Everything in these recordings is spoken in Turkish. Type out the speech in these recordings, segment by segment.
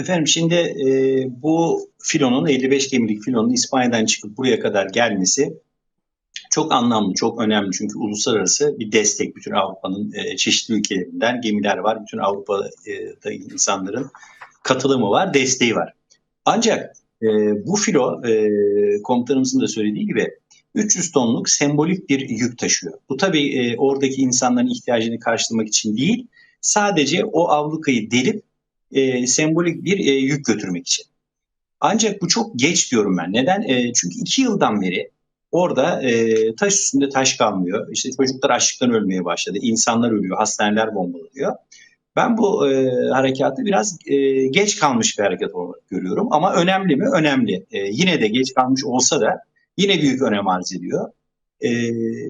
Efendim şimdi e, bu filonun 55 gemilik filonun İspanya'dan çıkıp buraya kadar gelmesi çok anlamlı, çok önemli. Çünkü uluslararası bir destek. Bütün Avrupa'nın e, çeşitli ülkelerinden gemiler var. Bütün Avrupa'da insanların katılımı var, desteği var. Ancak e, bu filo e, komutanımızın da söylediği gibi 300 tonluk sembolik bir yük taşıyor. Bu tabii e, oradaki insanların ihtiyacını karşılamak için değil, sadece o ablukayı delip e, sembolik bir e, yük götürmek için. Ancak bu çok geç diyorum ben. Neden? E, çünkü iki yıldan beri orada e, taş üstünde taş kalmıyor. İşte çocuklar açlıktan ölmeye başladı. İnsanlar ölüyor, hastaneler bombalanıyor. Ben bu e, harekatı biraz e, geç kalmış bir hareket olarak görüyorum. Ama önemli mi? Önemli. E, yine de geç kalmış olsa da yine büyük önem arz ediyor. E,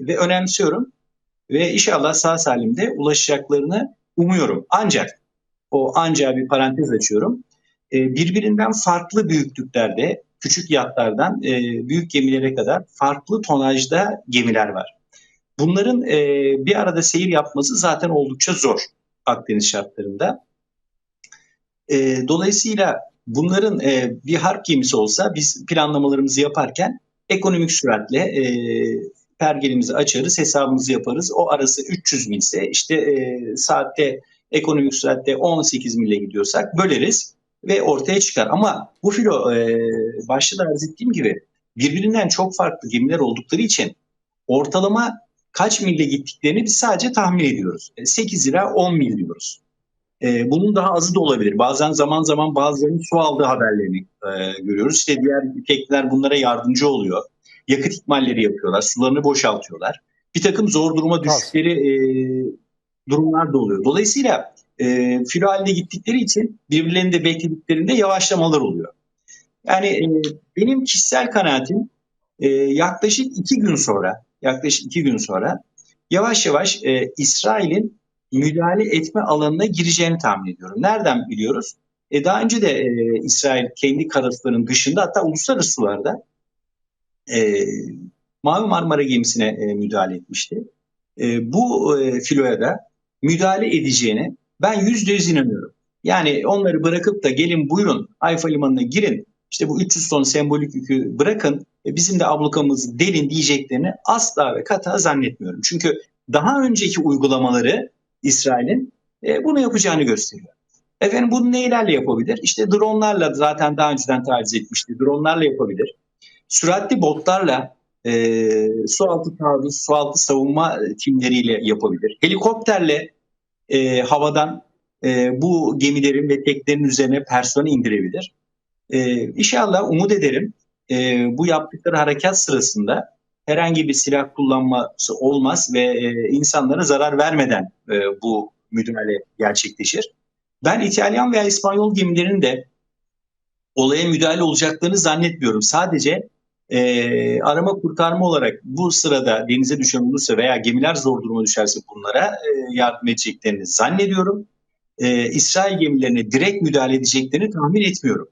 ve önemsiyorum. Ve inşallah sağ salimde ulaşacaklarını umuyorum. Ancak o ancak bir parantez açıyorum. E, birbirinden farklı büyüklüklerde, küçük yatlardan e, büyük gemilere kadar farklı tonajda gemiler var. Bunların e, bir arada seyir yapması zaten oldukça zor Akdeniz şartlarında. Dolayısıyla bunların bir harp gemisi olsa biz planlamalarımızı yaparken ekonomik süratle pergelimizi açarız, hesabımızı yaparız. O arası 300 milse işte saatte ekonomik süratte 18 mille gidiyorsak böleriz ve ortaya çıkar. Ama bu filo e, başta da arz ettiğim gibi birbirinden çok farklı gemiler oldukları için ortalama kaç mille gittiklerini biz sadece tahmin ediyoruz. 8 lira 10 mil diyoruz. E, bunun daha azı da olabilir. Bazen zaman zaman bazılarının su aldığı haberlerini e, görüyoruz. İşte diğer tekneler bunlara yardımcı oluyor. Yakıt ikmalleri yapıyorlar, sularını boşaltıyorlar. Bir takım zor duruma düştükleri e, durumlar da oluyor. Dolayısıyla e, filo haline gittikleri için birbirlerini de beklediklerinde yavaşlamalar oluyor. Yani e, benim kişisel kanaatim e, yaklaşık iki gün sonra, yaklaşık iki gün sonra yavaş yavaş e, İsrail'in müdahale etme alanına gireceğini tahmin ediyorum. Nereden biliyoruz? E, daha önce de e, İsrail kendi karasularının dışında hatta uluslararası sularda e, Mavi Marmara gemisine e, müdahale etmişti. E, bu e, filoya da müdahale edeceğine ben yüzde yüz inanıyorum. Yani onları bırakıp da gelin buyurun Hayfa Limanı'na girin işte bu 300 ton sembolik yükü bırakın bizim de ablukamızı delin diyeceklerini asla ve kata zannetmiyorum. Çünkü daha önceki uygulamaları İsrail'in e, bunu yapacağını gösteriyor. Efendim bunu neylerle yapabilir? İşte dronlarla zaten daha önceden taciz etmişti. Dronlarla yapabilir. Süratli botlarla e, sualtı taarruz, sualtı savunma timleriyle yapabilir. Helikopterle e, havadan e, bu gemilerin ve teklerin üzerine personel indirebilir. E, inşallah umut ederim e, bu yaptıkları harekat sırasında herhangi bir silah kullanması olmaz ve e, insanlara zarar vermeden e, bu müdahale gerçekleşir. Ben İtalyan veya İspanyol gemilerinin de olaya müdahale olacaklarını zannetmiyorum. Sadece e, arama kurtarma olarak bu sırada denize düşen olursa veya gemiler zor duruma düşerse bunlara e, yardım edeceklerini zannediyorum. E, İsrail gemilerine direkt müdahale edeceklerini tahmin etmiyorum.